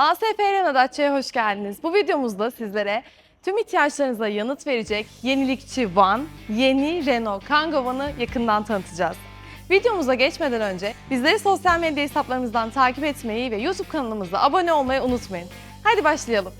ASP Renault Dacia'ya hoş geldiniz. Bu videomuzda sizlere tüm ihtiyaçlarınıza yanıt verecek yenilikçi van, yeni Renault Kangoo Van'ı yakından tanıtacağız. Videomuza geçmeden önce bizleri sosyal medya hesaplarımızdan takip etmeyi ve YouTube kanalımıza abone olmayı unutmayın. Hadi başlayalım.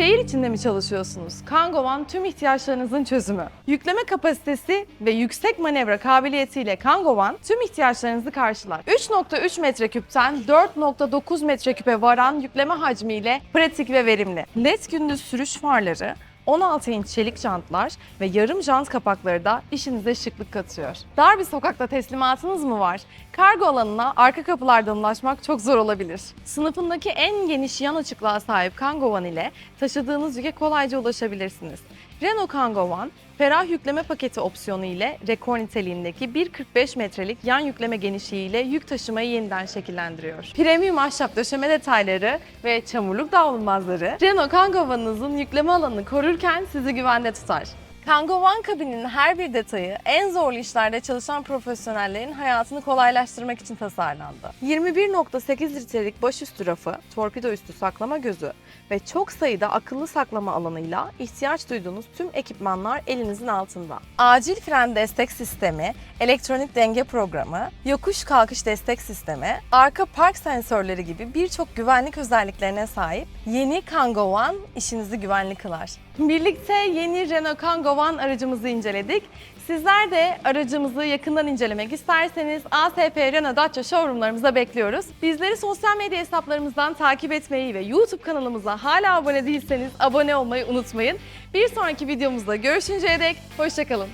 Şehir içinde mi çalışıyorsunuz? Kangovan tüm ihtiyaçlarınızın çözümü. Yükleme kapasitesi ve yüksek manevra kabiliyetiyle Kangovan tüm ihtiyaçlarınızı karşılar. 3.3 metreküpten 4.9 metreküpe varan yükleme hacmiyle pratik ve verimli. LED gündüz sürüş farları, 16 inç çelik jantlar ve yarım jant kapakları da işinize şıklık katıyor. Dar bir sokakta teslimatınız mı var? Kargo alanına arka kapılardan ulaşmak çok zor olabilir. Sınıfındaki en geniş yan açıklığa sahip Kangoo Van ile taşıdığınız yüke kolayca ulaşabilirsiniz. Renault Kangoo Van, ferah yükleme paketi opsiyonu ile rekor niteliğindeki 1.45 metrelik yan yükleme genişliğiyle yük taşımayı yeniden şekillendiriyor. Premium ahşap döşeme detayları ve çamurluk davulmazları Renault Kangoo Van'ınızın yükleme alanını korurken sizi güvende tutar. Kangoo Van kabininin her bir detayı en zorlu işlerde çalışan profesyonellerin hayatını kolaylaştırmak için tasarlandı. 21.8 litrelik başüstü rafı, torpido üstü saklama gözü ve çok sayıda akıllı saklama alanıyla ihtiyaç duyduğunuz tüm ekipmanlar elinizin altında. Acil fren destek sistemi, elektronik denge programı, yokuş kalkış destek sistemi, arka park sensörleri gibi birçok güvenlik özelliklerine sahip yeni Kangoo One işinizi güvenli kılar. Birlikte yeni Renault Kangoo One aracımızı inceledik. Sizler de aracımızı yakından incelemek isterseniz ASP Renault Dacia showroomlarımıza bekliyoruz. Bizleri sosyal medya hesaplarımızdan takip etmeyi ve YouTube kanalımıza hala abone değilseniz abone olmayı unutmayın. Bir sonraki videomuzda görüşünceye dek hoşçakalın.